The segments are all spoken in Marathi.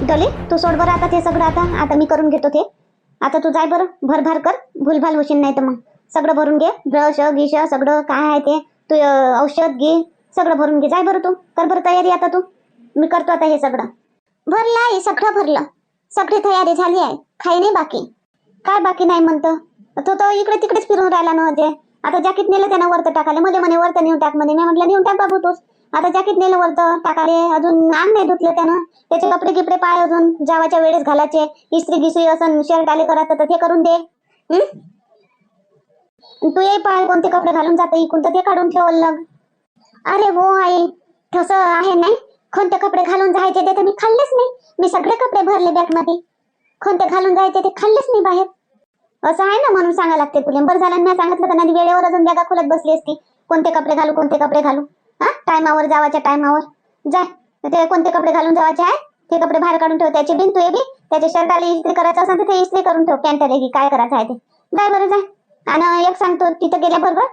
डोले तू सोड बरं आता ते सगळं आता. आता मी करून घेतो ते. आता तू जाय बरं. भरभार कर. भूलभाल होशील नाही तर मग. सगळं भरून घे. ब्रश गिश सगळं काय आहे ते. तू औषध घे. सगळं भरून घे. जाय बरं तू. कर बरं तयारी आता तू. मी करतो आता हे सगळं. भरलं आहे. सगळं भरलं. सगळी तयारी झाली आहे. काही नाही बाकी. काय बाकी नाही म्हणतं? तो तर इकडे तिकडेच फिरून राहिला ना ते आता जॅकेट नेलं त्यानं वरतं टाकाले मध्ये म्हणे वरतं नेऊन टाक म्हणे. मी म्हटलं नेऊन टाक बाबू तोच. आता जॅकेट नेलं वरतं टाकाले अजून अंग नाही धुतलं त्यानं. त्याचे कपडे गिपडे पाय अजून जावाच्या वेळेस घालायचे इस्त्री गिस्त्री असं शर्ट आले करायचं तर ते करून दे. हं? तू ये पाय कोणते कपडे घालून जातं इकून तर ते काढून ठेवलं अरे हो आई तसं आहे नाही. कोणते कपडे घालून जायचे ते तर मी खाल्लेच नाही. मी सगळे कपडे भरले बॅगमध्ये कोणते घालून जायचे ते खाल्लेच नाही बाहेर. असं आहे ना म्हणून सांगा लागते तुला. बरं झालं मी सांगितलं तर नाही वेळेवर अजून बॅगा खोलत बसली असती. कोणते कपडे घालू कोणते कपडे घालू? हा? टायमावर जावाच्या टायमावर. जाय. ते कोणते कपडे घालून जावाचे आहे? ते कपडे बाहेर काढून ठेव. त्याची बिन तू बी त्याचे शर्टाला इस्त्री करायचं असेल तर ते इस्त्री करून ठेव. पॅन्ट आली की काय करायचं आहे ते. जाय बरं जाय. आणि एक सांगतो तिथं गेल्याबरोबर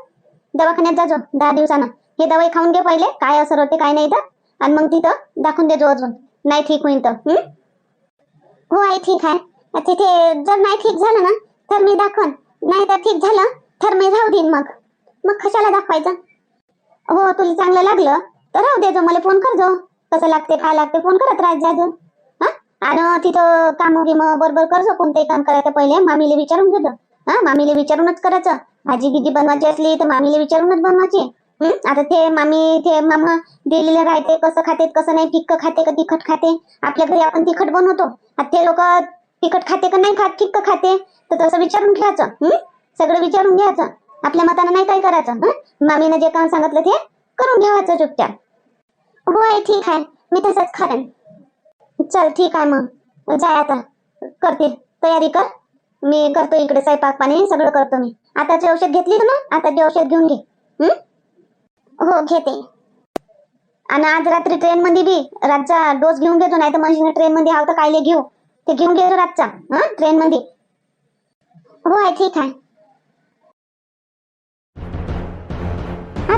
दवाखान्यात जाजो दहा दिवसानं. हे दवाई खाऊन घे पहिले. काय असर होते काय नाही तर आणि मग तिथं दाखवून देजो अजून. नाही ठीक होईल तर. हो? आई ठीक आहे. तिथे जर नाही ठीक झालं ना तर मी दाखवन. नाही तर ठीक झालं तर मी राहू देईन मग. मग कशाला दाखवायचं? हो तुला चांगलं लागलं. तर राहू दे जो मला फोन कर जो कसं लागते काय लागते फोन करत राहत जा जो हा? आणि तिथं काम गिम बरोबर करजो कोणतंही काम करायचं पहिले. मामीला विचारून घेतो. हा मामीला विचारूनच करायचं. भाजी गिजी बनवायची असली तर मामीला विचारूनच बनवायची. आता ते मामी ते मामा दिलेले राहते कसं खाते कसं नाही फिक्क खाते का तिखट खाते? आपल्या घरी आपण तिखट बनवतो. आता ते लोक तिखट खाते का नाही खात फिक्क खाते. तर तसं विचारून घ्यायचं. सगळं विचारून घ्यायचं. आपल्या मतानं नाही काय करायचं मामीनं जे काम सांगितलं ते करून घ्यावायचं चुपचाप. हो आहे ठीक आहे. मी तसंच खारेन. चल ठीक आहे मग. जाय आता. करतील तयारी कर. मी करतो इकडे स्वयंपाक पाणी सगळं करतो मी. आताची औषध घेतली ना आता ते औषध घेऊन घे. हो? घेते. आणि आज रात्री ट्रेन मध्ये बी रातचा डोस घेऊन घेतो नाही तर मग ट्रेन मध्ये आव तर कायले घेऊ. ते घेऊन घेतो रातचा हा? ट्रेन मध्ये हो आहे ठीक आहे.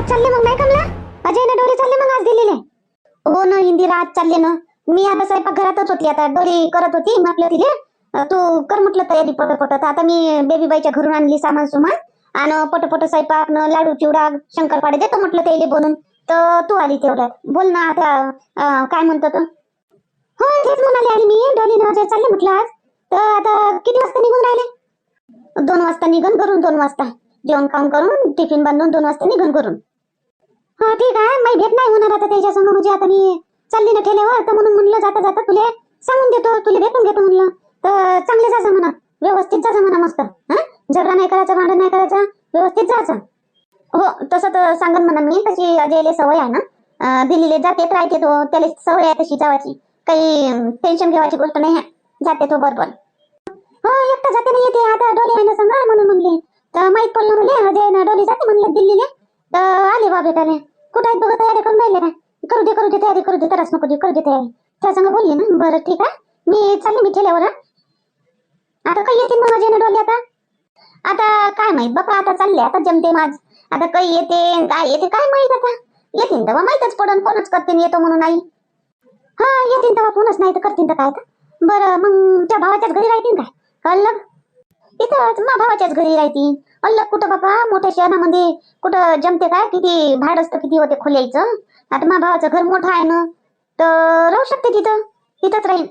आज चालले मग नाही कमला? अजय ना डोरी चालले मग आज दिलेले. हो ना इंदिरा आज चालले ना. मी आता स्वयंपाक घरातच होती आता डोरी करत होती म्हटलं तिथे तू कर म्हटलं तयारी पट पटत आता मी बेबी बाईच्या घरून आणली सामान सुमान आणि पटपट स्वयंपाक लाडू चिवडा शंकरपाडे देतो म्हटलं त्याला बोलून. तर तू आली तेवढ्यात. बोल ना आता काय म्हणतो तू? हो तेच म्हणाले आली मी. डोली अजय चालले म्हटलं आज. तर आता किती वाजता निघून राहिले? दोन वाजता निघून करून दोन वाजता. जेवण खाऊन करून टिफिन बांधून दोन वाजता निघून करून हा ठीक आहे. मी भेट नाही होणार आता त्याच्या संग म्हणजे आता मी चालली ना ठेल्यावर तर म्हणून म्हणलं जाता जाता तुले सांगून देतो. तुले भेटून घेतो म्हणलं. तर चांगले जायचं म्हणा व्यवस्थित जायचं म्हणा मस्त. हा? झगडा नाही करायचा भांडण नाही करायचा. व्यवस्थित जायचं हो तसं तर सांगन म्हणा मी. तशी अजयले सवय आहे ना. दिल्लीले दिल्लीला जाते राहते तो त्याला सवय आहे तशी जावाची. काही टेन्शन घेवायची गोष्ट नाही आहे. जाते तो बरोबर. हो एकटा जाते नाही येते. आता डोली आहे ना सांगा म्हणून म्हणले. तर माहीत पडलं म्हणले अजय ना डोली जाते म्हणलं दिल्लीले. तर आले बा भेटायला कुठं आहेत बघा तयारी करून राहिले का करू दे करू दे तयारी करू दे तरच नको देऊ करू दे तयारी. त्या संग बोलली ना बरं ठीक आहे. मी चालले मी ठेल्यावर आता काही येते मग अजय ना डोली आता. आता काय माहीत बापा आता चालले आता जमते माझ. आता काही येते काय येते काय माहीत आता. येतील तेव्हा माहितच पडन कोणच करते येतो म्हणून आई. हा येतील तेव्हा कोणच नाही तर करतील तर काय तर बरं मग त्या भावाच्याच घरी राहतील काय? कळलं इथं मा भावाच्याच घरी राहतील अल्लग कुठं बाबा मोठ्या शहरामध्ये कुठं जमते काय? किती भाड असतं किती होते खोल्याचं? आता मा भावाचं घर मोठं आहे ना. तर राहू शकते तिथं. तिथंच राहील.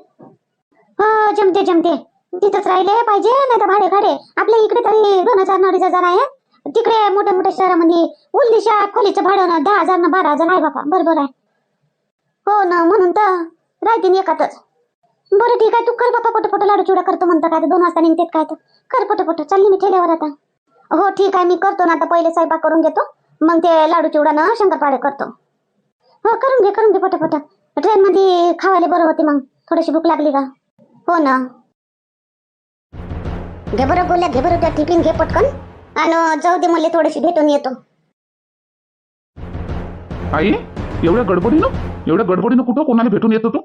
हो जमते जमते. तिथंच राहिले पाहिजे नाही तर भाडे भाडे आपल्या इकडे तरी दोन हजार अडीच हजार आहे. तिकडे मोठ्या मोठ्या शहरामध्ये उलदिशा खोलीचं भाडं ना दहा हजार ना बारा हजार आहे बाबा बरोबर आहे. हो ना म्हणून तर राहतील एकातच. बरं ठीक आहे. तू कर बापा पटपट लाडू चुडा करतो म्हणतं काय तर. दोन वाजता निघतेत काय तर. कर पटपट. चालली मी ठेल्यावर आता. हो ठीक आहे मी करतो ना. आता पहिले स्वयंपाक करून घेतो. मग ते लाडू चिवडा ना शंकरपाळे करतो. हो करून घे करून घे पटपट. ट्रेन मध्ये खावायला बरं होते मग. थोडीशी भूक लागली का? हो ना. घे बरं बोलल्या घे बरं त्या टिफिन घे पटकन. आणि जाऊ दे मला थोडीशी भेटून येतो. आई एवढ्या गडबडीनं? एवढ्या गडबडीनं कुठं कोणाला भेटून येतो तू?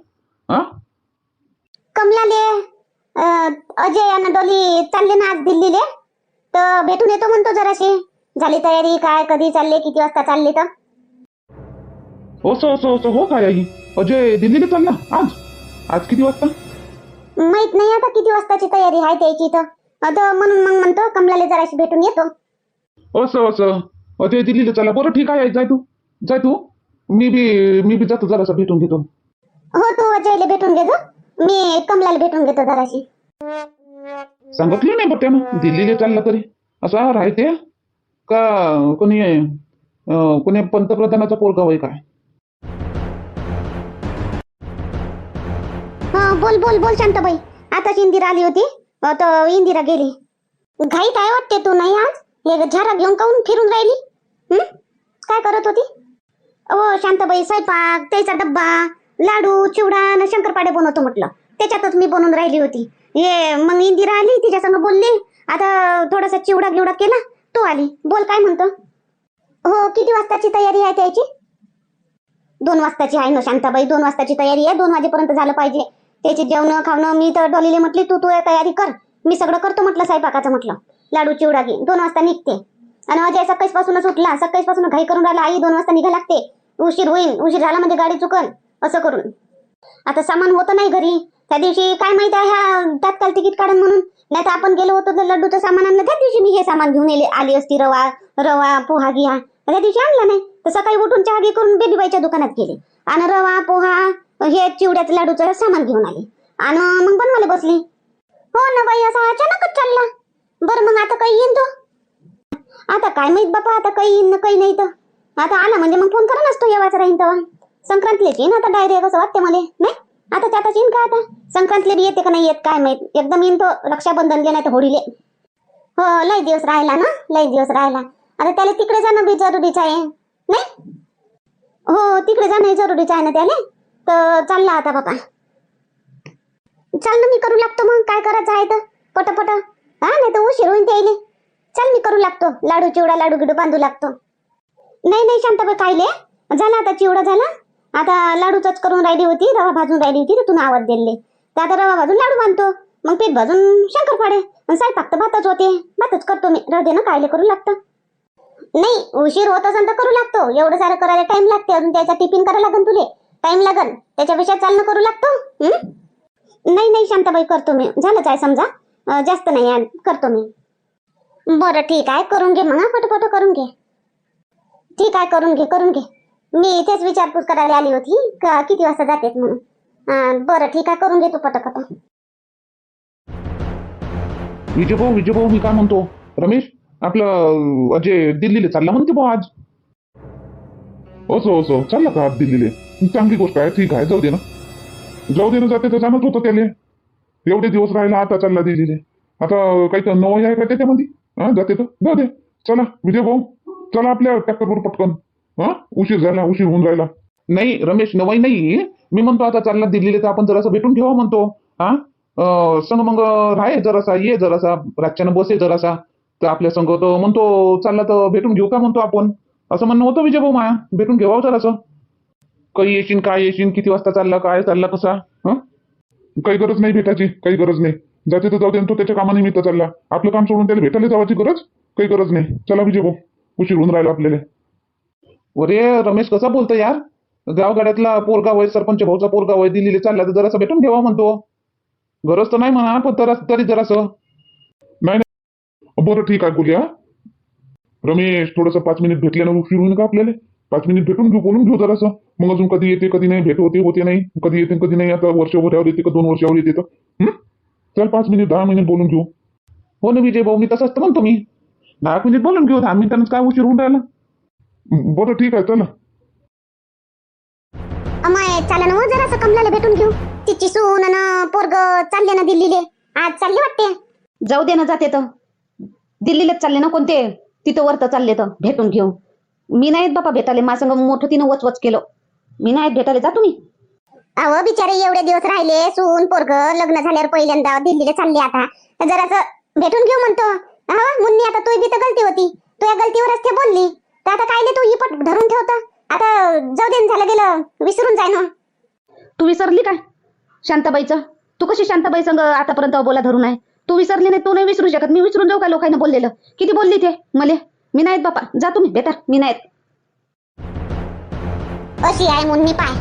हा? कमलाले अं, अजय आणि डोली चालले ना आज दिल्लीले. तर भेटून येतो म्हणतो जराशी. झाली तयारी काय कधी चालले किती वाजता चालले तर? असं असं असं हो काय आई? अजय दिल्लीला चालला? आज? आज किती वाजता? माहीत नाही आता किती वाजताची तयारी आहे त्याची तर. आता म्हणून मग म्हणतो कमलाला जराशी भेटून येतो. असं असं. अ, ते दिल्लीला चला बरं ठीक आहे जाय तू. जाय तू. मी बी मी बी जातो जरासं भेटून घेतो हो तू अजयला भेटून घेतो मी कमलाला भेटून घेतो जराशी. सांगितलं नाही बरं दिल्लीला चाललं तरी. असा राहते का कोणी कोणी पंतप्रधानाचा पोरगा होय काय? हा बोल बोल बोल शांताबाई. आताच इंदिरा आली होती. तर इंदिरा गेली. घाई काय वाटते तू? नाही आज? हे झारा घेऊन काऊन फिरून राहिली? हं? काय करत होती? ओ शांताबाई स्वयंपाक त्याचा डब्बा लाडू चिवडा आणि शंकरपाडे बनवतो म्हटलं. त्याच्यातच मी बनवून राहिली होती. ये मग इंदिरा आली तिच्या संग बोलली. आता थोडासा चिवडा गिवडा केला तो आली. बोल काय म्हणतो? हो किती वाजताची तयारी आहे त्याची? दोन वाजताची आहे ना शांताबाई. दोन वाजताची तयारी आहे. दोन वाजेपर्यंत झालं पाहिजे. त्याची जेवण खावणं मी तर डॉलीले म्हटली तू तू तयारी कर. मी सगळं करतो म्हटलं स्वयंपाकाचं म्हटलं. लाडू चिवडा घे. दोन वाजता निघते. आणि अजय सकाळीच पासूनच उठला. सकाळीच पासून घाई करून राहिला आई दोन वाजता निघा लागते. उशीर होईल. उशीर झाला म्हणजे गाडी चुकन. असं करून. आता सामान होतं नाही घरी. त्या दिवशी काय माहिती आहे ह्या तात्काळ तिकीट काढून म्हणून. नाही तर आपण गेलो होतो तर लड्डूचं सामान आणलं. त्या दिवशी मी हे सामान घेऊन येले आली असती रवा रवा पोहा घ्या. त्या दिवशी आणलं नाही. तर सकाळी उठून चहा घे करून बेबीबाईच्या दुकानात गेले. आणि रवा पोहा हे चिवड्याचं लाडूचं सामान घेऊन आले. आणि मग बनवायला बसली. हो ना बाई असा अचानकच चालला. बरं मग आता काही येईन तो? आता काय माहीत बापा आता काही येईन काही नाही तर. आता आला म्हणजे मग फोन करा नसतो येवाच राहीन तेव्हा. संक्रांतीला येईन आता डायरेक्ट असं वाटते मला? नाही? आता त्यातच येईन का आता? संक्रांतीला बी येते का नाही येत? काय माहीत? एकदम येईन तो रक्षाबंधनले नाही तर होळीले. हो लय दिवस राहिला ना? लय दिवस राहिला. आता त्याला तिकडे जाणं बी जरुरीच आहे. नाही? हो तिकडे जाणं जरुरीच आहे ना त्याला? तर चालला आता बाबा. चाल ना मी करू लागतो मग. काय करायचं आहे तर पटपट. हा नाही तर उशीर होईन त्याले. चल मी करू लागतो. लाडू चिवडा लाडू गिडू बांधू लागतो. नाही नाही शांताबाई कायले? झाला आता चिवडा झाला? आता लाडूच करून राहिली होती रवा भाजून राहिली होती तर तुला आवाज दिले. तर आता रवा भाजून लाडू बांधतो मग पीठ भाजून शंकरपाडे आणि स्वयंपाक तर भातच होते. भातच करतो मी. राहू दे ना कायले करू लागतं. नाही उशीर होत असेल तर करू लागतो. एवढं सारं करायला टाइम लागते अजून त्याचा टिफिन करायला लागन तुले. टाइम लागन. त्याच्यापेक्षा चालणं करू लागतो. नाही नाही शांताबाई करतो मी. झालंच आहे समजा. जास्त नाही करतो मी. बरं ठीक आहे. करून घे मग पटपट करून घे. ठीक आहे करून घे करून घे. मी इथेच विचारपूस करायला आली होती का किती वाजता जातेस म्हणून. बरं ठीक आहे करून घेतो पटापट. विजय भाऊ विजय भाऊ मी काय म्हणतो? रमेश आपलं अजय दिल्लीला चालला म्हणते भाऊ आज. असो असो चालला का आज दिल्लीला? चांगली गोष्ट आहे ठीक आहे जाऊ दे ना. जाऊ दे ना जाते तर जाणत होतं त्याला. एवढे दिवस राहिला आता चालला दिल्लीला. आता काही तर नवं आहे का त्याच्यामध्ये? हा जाते तर. जाऊ दे चला विजय भाऊ चला आपल्या ट्रॅक्टरवर पटकन. हा? उशीर झाला उशीर होऊन राहिला. नाही रमेश नवाई नाही. मी म्हणतो आता चालला दिल्लीला तर आपण जरासा भेटून ठेवा म्हणतो. हा? संग मग राहे जरासा ये जरासा. रातच्यानं बसे जरासा. तर आपल्या संघ तो म्हणतो चालला तर भेटून घेऊ का म्हणतो आपण. असं म्हणणं होतं विजय भाऊ माया. भेटून घेऊ हो जरासं. काही येशील काय येशील किती वाजता चालला काय चालला कसा? हं? काही गरज नाही भेटायची काही गरज नाही. जाते तर जाऊ दे तो त्याच्या कामानिमित्त चालला. आपलं काम सोडून त्याला भेटायला जावाची गरज? काही गरज नाही. चला विजय भाऊ उशीर होऊन राहिला आपल्याला. अरे रमेश कसा बोलतो यार? गावगाड्यातला पोरगा होय सरपंच भाऊचा पोरगा आहे दिल्लीला चालला तर जरासं भेटून ठेवा म्हणतो. गरज तर नाही म्हणा पण तर तरी जरासं. नाही नाही. बरं ठीक आहे बोलूया. रमेश थोडंसं पाच मिनिट भेटल्यानं उशीर होईल का आपल्याला. पाच मिनिट भेटून घेऊ बोलून घेऊ जरासं. मग अजून कधी येते कधी नाही भेट होते होते नाही कधी येते कधी नाही आता वर्षभरावर येते का दोन वर्षावर येते. तर चल पाच मिनिट दहा मिनिट बोलून घेऊ. हो ना विजय भाऊ मी तसंच तर म्हणतो मी. दहा मिनिट बोलून घेऊ दहा मिनिटांनाच काय उशीर होऊन राहिला? बरं ठीक आहे चला. अमाय चाला ना हो जरासं कमलाला भेटून घेऊ. तिची सून अन पोरग चालले ना दिल्लीले. आज चालले वाटते? जाऊ दे ना जाते तर. दिल्लीलाच चालले ना कोणते? तिथं वर तर चालले तर भेटून घेऊ. मी नाहीत बापा भेटाले माझं मोठं तिनं वचवच केलं. मी नाहीत भेटायला जा तुम्ही. अहो बिचारे एवढे दिवस राहिले सून पोरग लग्न झाल्यावर पहिल्यांदा दिल्लीला चालले आता. जरासं भेटून घेऊ म्हणतो. हा मुन्नी आता तू बी तर गलती होती. तू या गलतीवरच ते बोलली. तर आता काय तू पट धरून ठेवता आता जाऊ दे झालं गेलं. विसरून जाय ना. तू विसरली काय? शांताबाईचं? तू कशी शांताबाई संग आतापर्यंत बोला धरून आहे? तू विसरली नाही तू नाही विसरू शकत. मी विसरून जाऊ का लोकांना बोललेलं? किती बोलली ते? मले? मी नाहीत बापा. जा तुम्ही बेटा मी नाहीत. अशी आहे मुन्नी पाय.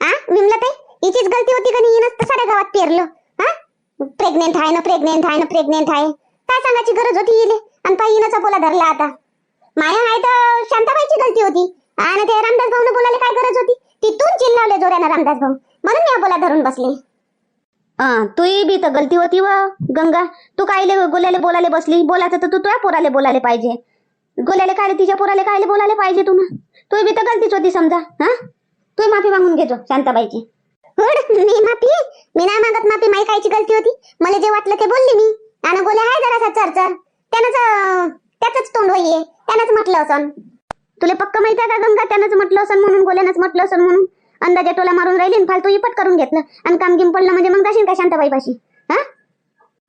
आ? विमला ताई? हिचीच गलती होती का नाही? हिनंच साऱ्या गावात पेरलं. हा? प्रेग्नेंट आहे ना प्रेग्नेंट आहे ना प्रेग्नेंट आहे. काय सांगायची गरज होती हिले? आणि पायी हिनंचा बोला धरला आता. माया आहे तर शांताबाईची गलती होती. आणि ते रामदास भाऊने बोलायला काय गरज होती? तिथून चिल्लावले जोऱ्यानं रामदास भाऊ. म्हणून मी बोला धरून बसले. हा तुही बी तर गलती होती व गंगा. तू कायले गोल्याले बोलायला बसली? बोलायचं तर तू तुझ्या पोराले बोलायला पाहिजे. गोल्याले काय तिच्या पोराले कायले बोलायला पाहिजे तू तुही बी तर गलतीच होती समजा हा? तू माफी मागून घेतो शांताबाईची. मी माफी? मी नाही मागत माफी माही कायची गलती होती? मला जे वाटलं ते बोलली मी. आणि गोल्या आहे जरासा चरचर. त्यानंच त्याच तोंड होईये त्यानंच म्हटलं असं तुला पक्क माहिती आहे का गंगा? त्यानंच म्हटलं असं म्हणून गोल्यानंच म्हटलं असं म्हणून. अंदाजे टोला मारून राहिली फालतू इपट करून घेतलं. आणि काम गिम पडलं म्हणजे मग जाशील का शांताबाई पाशी हा?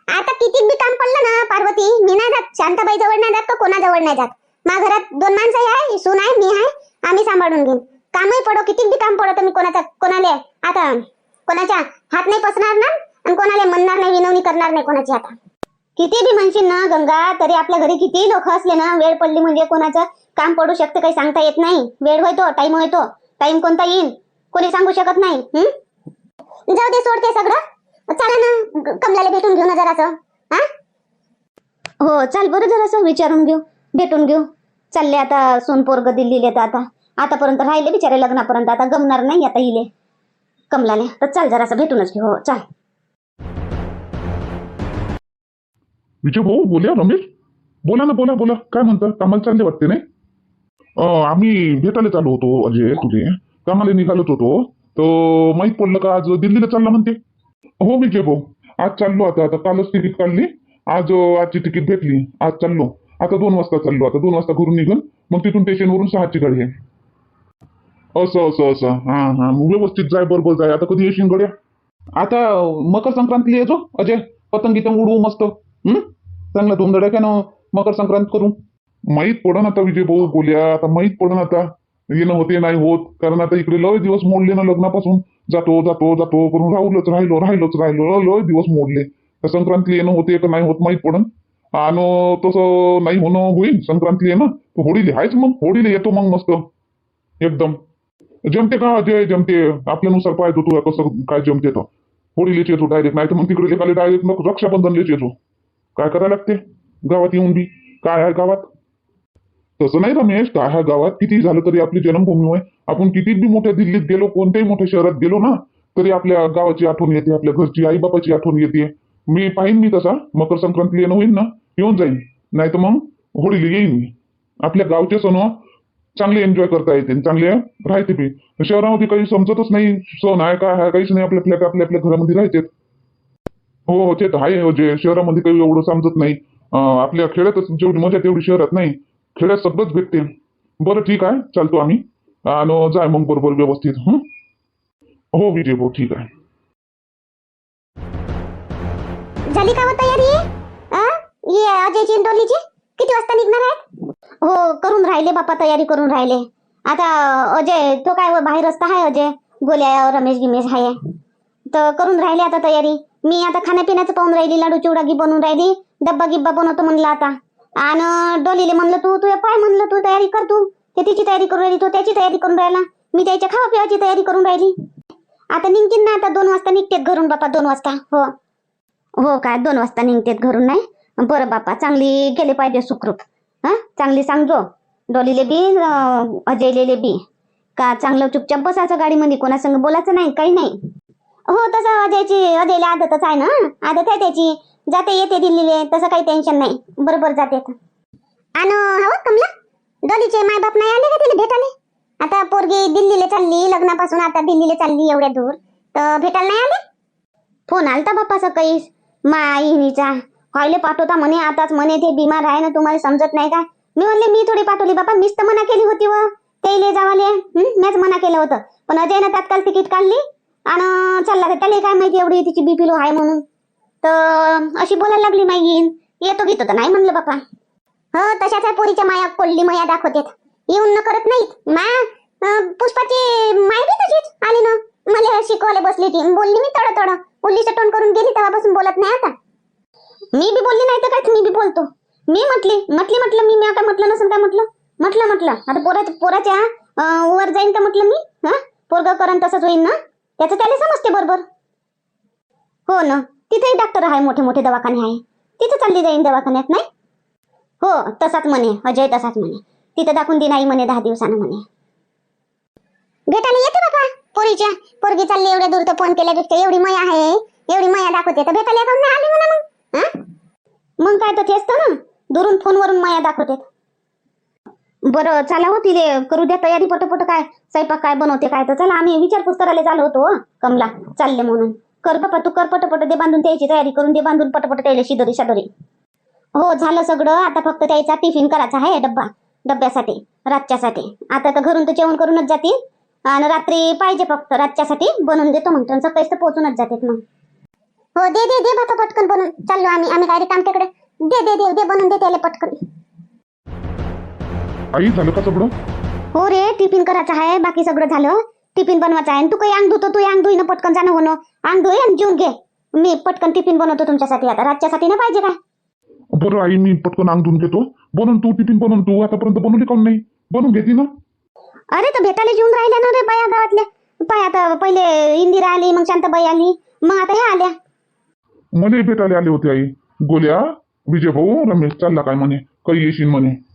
आता किती बी काम पडलं ना पार्वती मी नाही जात. शांताबाई जवळ नाही जात का कोणाजवळ नाही जात? माझ्या घरात दोन माणसं आहे सून आहे मी आहे आम्ही सांभाळून घेईन. कामही पडो किती बी काम पडो तर मी कोणाचा कोणाले? आता कोणाच्या हात नाही पसणार ना? आणि कोणाला म्हणणार नाही विनवणी करणार नाही कोणाची आता. किती बी म्हणशील ना गंगा तरी आपल्या घरी किती लोक असले ना वेळ पडली म्हणजे कोणाचं काम पडू शकते काही सांगता येत नाही. वेळ होतो टाइम होतो. टाइम कोणता येईल कोणी सांगू शकत नाही हम्म जाऊ दे सोडते सगळं. चला ना कमलाला भेटून घेऊ ना जरासं हा? हो चाल बरं जरासं विचारून घेऊ भेटून घेऊ. चालले आता सोनपोरग दिल्लीले तर आता. आतापर्यंत राहिले बिचारे लग्नापर्यंत आता गमणार नाही आता इले. कमलाले तर चाल जरासं भेटूनच घेऊ. हो चाल. विजय भाऊ बोलूया रमेश? बोला ना बोला बोला. काय म्हणता? कामाला चालले वाटते नाही? आम्ही भेटायला चालू होतो अजय तुझे. कामाला निघालत होतो. तर माहीत पडलं का आज दिल्लीला चालला म्हणते. हो विजय भाऊ आज चाललो आता. आता कालच तिकीट काढली. आज आजची तिकीट भेटली. आज चाललो. आता दोन वाजता चाललो. आता दोन वाजता घरून निघून. मग तिथून स्टेशनवरून सहाची गाडी आहे. असं असं असं. हा हा. व्यवस्थित जाय बरोबर जाय. आता कधी येशील गड्या? आता मकर संक्रांतीला येतो अजय. पतंग गितंग उडवू मस्त. हं? चांगला धुमधडाक्यानं मकर संक्रांत करू. माहीत पडन आता विजय भाऊ बोल्या आता माहीत पडन आता येणं होते नाही होत. कारण आता इकडे लय दिवस मोडले ना लग्नापासून. जातो जातो जातो करून राहुलच राहिलो राहिलोच राहिलो लय दिवस मोडले. तर संक्रांतीला येणं होते का नाही होत माहीत पडन. आणि तसं नाही होणं होईल संक्रांतीला येणं. होळीले आहेच मग होळीले येतो मग मस्त. एकदम. जमते का? अजय जमते. आपल्यानुसार पाहतो तू कसं काय जमते तर. होळीलेच येतो डायरेक्ट नाही तर मग तिकडे लेखाले डायरेक्ट मग रक्षाबंधनलेच येतो. काय करायला लागते गावात येऊन बी. काय आहे गावात? तसं नाही रमेश काय आहे गावात? किती झालं तरी आपली जन्मभूमी आहे आपण किती बी मोठ्या दिल्लीत गेलो कोणत्याही मोठ्या शहरात गेलो ना तरी आपल्या गावाची आठवण येते आपल्या घरची आई बापाची आठवण येते. मी पाहिन मी तसा. मकर संक्रांती येणं होईल ना येऊन जाईन. नाही तर मग होळीला येईन मी. आपल्या गावचे सण चांगले एन्जॉय करता येते चांगले राहते बी. शहरामध्ये काही समजतच नाही सण आहे काय आहे काहीच नाही आपल्या फ्लॅट आपल्या आपल्या घरामध्ये राहते हो हो ते तर आहे. हो जे शहरामध्ये काही एवढं समजत नाही. अं, आपल्या खेड्यातच जेवढी मजा तेवढी शहरात नाही. खेड्यात सगळंच भेटते बरं ठीक आहे. चालतो आम्ही. आणि जाय मग बरोबर व्यवस्थित. हं? हो विजय भाऊ ठीक आहे. झाली का हो तयारी? आ? ये अजय आणि किती वाजता निघणार आहेत? हो करून राहिले बापा तयारी करून राहिले. आता अजय तो काय बाहेर रस्ता आहे अजय. गोल्या रमेश गिमेश आहे. तर करून राहिले आता तयारी. मी आता खाण्यापिण्याचं पाहून राहिली लाडू चिवडागी बनवून राहिली डब्बा गिब्बा बनवतो म्हणलं आता. आणि डोलीले म्हणलं तू तू पाय म्हणलं तू तयारी कर तू. ते तिची तयारी करून राहिली तो त्याची तयारी करून राहिला. मी त्याच्या खावा पिवाची तयारी करून राहिली. आता निघतील ना आता दोन वाजता निघतेत घरून बापा दोन वाजता. हो. हो काय दोन वाजता निघतेत घरून नाही? बरं बापा चांगली गेले पाहिजे सुखरूप. हा? चांगली सांगजो. डोलीले बी अजयलेले बी. का चांगलं चुपचाप बसायचं गाडीमध्ये? कोणासंग बोलायचं नाही? काही नाही. हो तसं अजयची अजयला आदतच आहे ना. आदत आहे त्याची. जाते येते दिल्लीले. तसं काही टेन्शन नाही. बरोबर जाते आणि हो कमला? डोलीचे माय बाप नाही आले का तिला भेटाले आता पोरगी दिल्लीला चालली लग्नापासून आता दिल्लीला चालली एवढ्या दूर. तर भेटायला नाही आले? फोन आलता बाप्पा सकाळी. माईनीचा व्हायले पाठवता म्हणे आताच म्हणे ते बिमार आहे ना तुम्हाला समजत नाही का? मी म्हणले मी थोडी पाठवली बापा मीच तर मना केली होती व. ते जावाले. मीच मना केलं होतं. पण अजयनं तात्काळ तिकीट काढली. आणि चालला तर त्याला काय माहिती एवढी तिची बीपी लो आहे म्हणून. तर अशी बोलायला लागली माईन येतो घेतो तर नाही म्हणलं बापा. हो तशाच आहे पोरीच्या माया कोल्ली माया दाखवतात. येऊन न करत नाहीत. मा पुष्पाची माय बी तशीच आली ना. मला शिकवायला बसली ती बोलली मी तड तड उल्लीचं तोंड करून गेली तेव्हापासून बोलत नाही आता. मी बी बोलली नाही तर काय मी बी बोलतो? मी म्हटली म्हटली म्हटलं मी मी काय म्हटलं नसेल काय म्हटलं? म्हटलं म्हटलं. आता पोराच्या पोराच्या वर जाईन का म्हटलं मी? हा? पोरग करण तसंच होईन ना? त्याचं त्याला समजते बरोबर. हो ना तिथेही डॉक्टर आहे मोठे मोठे दवाखाने आहे. तिथं चालली जाईन दवाखान्यात नाही? हो तसाच म्हणे अजय तसाच म्हणे. तिथं दाखवून दे नाही म्हणे दहा दिवसानं म्हणे. भेटायला येते बाबा पोरीच्या. पोरगी चालली एवढ्या दूर तर फोन केल्यापेक्षा एवढी मया आहे. एवढी मया दाखवते तर भेटायला येतात नाही आली म्हणा मग हा? मग काय तर तेच तर ना दुरून फोनवरून मया दाखवते. बरं चला हो तिले. करू द्या तयारी पटपट काय स्वयंपाक काय बनवते काय तर. चला आम्ही विचारपूस करायला झालो होतो हो, कमला. चालले म्हणून. कर बापा तू कर पटपट. दे बांधून त्याची तयारी करून दे बांधून पटपट त्याला शिदोरी शादोरी. हो झालं सगळं. आता फक्त त्याचा टिफिन करायचा आहे डब्बा डब्यासाठी रातच्यासाठी. आता तर घरून तर जेवण करूनच जातील. आणि रात्री पाहिजे फक्त रातच्यासाठी. बनवून देतो म्हणतो सकाळीच तर पोहोचूनच जातात मग. हो दे दे दे बापा पटकन बनवून. चाललो आम्ही. आम्ही काय काम तिकडे? दे दे दे दे बनवून दे त्याला पटकन. आई झालं का सगळं? हो रे टिफिन करायचं आहे बाकी सगळं झालं. टिफिन बनवायचं आहे. तू काही अंग धुतो तू अंग धुईनं पटकन जाणं होणं. अंग धुई आणि जेवून घे. मी पटकन टिफिन बनवतो तुमच्यासाठी आता. रातच्यासाठी नाही पाहिजे काय? बरं आई मी पटकन अंग धुवून घेतो. बनवून तू टिफिन बनवून तू. आतापर्यंत बनवली काऊन नाही? बनवून घेते ना? अरे तर भेटायला जेवून राहिल्या ना रे बाया गावातल्या. पाय आता पहिले इंदिरा आली मग शांताबाई आली मग आता ह्या आल्या. मला भेटायला आले होते आई. गोल्या विजय भाऊ रमेश चालला काय म्हणे? काही येशील म्हणे?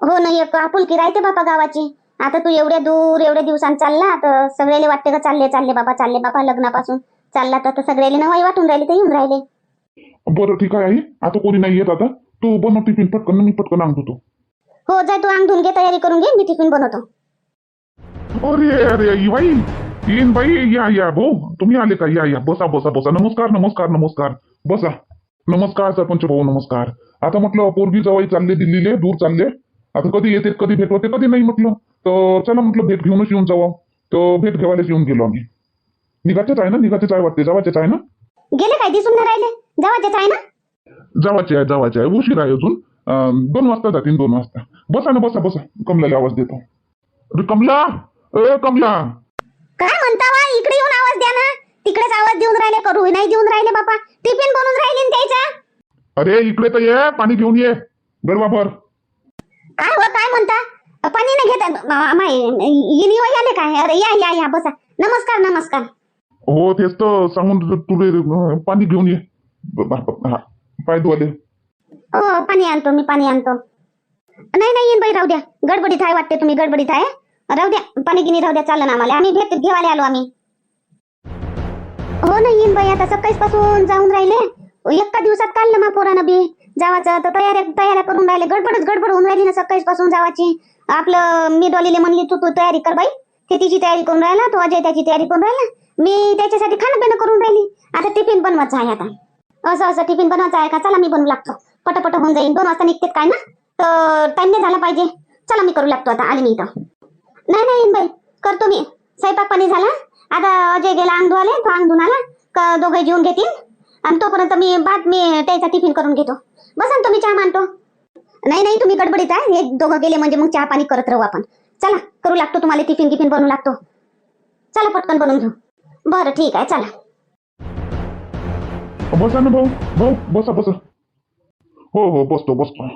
हो ना एक आपुलकी राहते बाबा गावाची. आता तू एवढ्या दूर एवढ्या दिवसांनी चालला तर सगळ्याला वाटते का चालले चालले बाबा चालले बाबा लग्नापासून. चालला तर सगळ्याला नवाई वाटून राहिले ते येऊन राहिले. बरं ठीक आहे आई. आता कोणी नाही येत आता. तू बनव टिफिन पटकन मी पटकन अंग धुतो हो जाय तू अंग धुवून घे तयारी करून घे मी टिफिन बनवतो. अरे अरे आई बाई. येईन बाई. या या भाऊ. तुम्ही आले का? या या. बसा बसा बसा. नमस्कार नमस्कार नमस्कार. बसा. नमस्कार सरपंच भाऊ नमस्कार. आता म्हटलं पोरगी जवळ चालले दिल्लीले दूर चालले. आता कधी येते कधी भेट होते कधी नाही म्हटलं. तर चला म्हटलं भेट घेऊनच येऊन जावं. तर भेट घेवायलाच येऊन गेलो आम्ही. निघाचेच आहे ना? निघाचेच आहे वाटते. जावाचेच आहे ना? गेले काय? दिसून नाही राहिले. जावाचेच आहे ना? जावाचे आहे जावाचे आहे. उशीर आहे अजून. दोन वाजता जातील दोन वाजता. बसा ना बसा बसा. कमलाला आवाज देतो. अरे कमला! ए कमला! काय म्हणता वा इकडे येऊन आवाज द्या ना. तिकडेच आवाज देऊन राहिले करू नाही देऊन राहिले बापा. टिफिन बनवून राहिले त्याचा? अरे इकडे तर ये. पाणी घेऊन ये. गरबाभर काय हो काय म्हणता? पाणी नाही घेत. माय इनी वय आले काय? अरे या या या बसा. नमस्कार नमस्कार. हो तेच तर सांगून तुले पाणी घेऊन ये. पाय धुवाले हो पाणी आणतो मी पाणी आणतो. नाही नाही येईन बाई राहू द्या. गडबडीत आहे वाटते तुम्ही गडबडीत आहे. राहू द्या पाणी गिनी राहू द्या चाललं ना आम्हाला. आम्ही भेट घेवायला आलो आम्ही. हो ना येईन बाई आता सकाळीच पासून जाऊन राहिले. एका दिवसात काढलं पोरानं बी. जावाचं तर तयाऱ्या तयाऱ्या करून राहिले. गडबडच गडबड होऊन राहिली ना सकाळी पासून जावाची. आपलं मी डॉलीले म्हणली तू तू तयारी कर बाई. ते तिची तयारी करून राहिला तो अजय त्याची तयारी करून राहिला. मी त्याच्यासाठी खाणं पिणं करून राहिली. आता टिफिन बनवायचं आहे आता. असं असं टिफिन बनवायचं आहे का? चला मी बनवू लागतो. पटपट होऊन जाईल दोन वाजता निघते काय ना? तर टाइम नाही झाला पाहिजे. चला मी करू लागतो आता. आली मी इथं. नाही नाही बाई. करतो मी. स्वयंपाक पाणी झाला. आता अजय गेला अंग धुवाले तो अंग धुवून आला. का दोघे जेवून घेतील. आणि तोपर्यंत मी भात मी त्याचा टिफिन करून घेतो. बसा तुम्ही चहा मानतो नाही नाही तुम्ही गडबडीत आहे. हे दोघं गेले म्हणजे मग चहा पाणी करत राहू आपण. चला करू लागतो तुम्हाला टिफिन गिफिन बनवू लागतो. चला पटकन बनवून घेऊ. बरं ठीक आहे चला. बसा ना भाऊ. भाऊ बसा बसा. हो हो बसतो बसतो.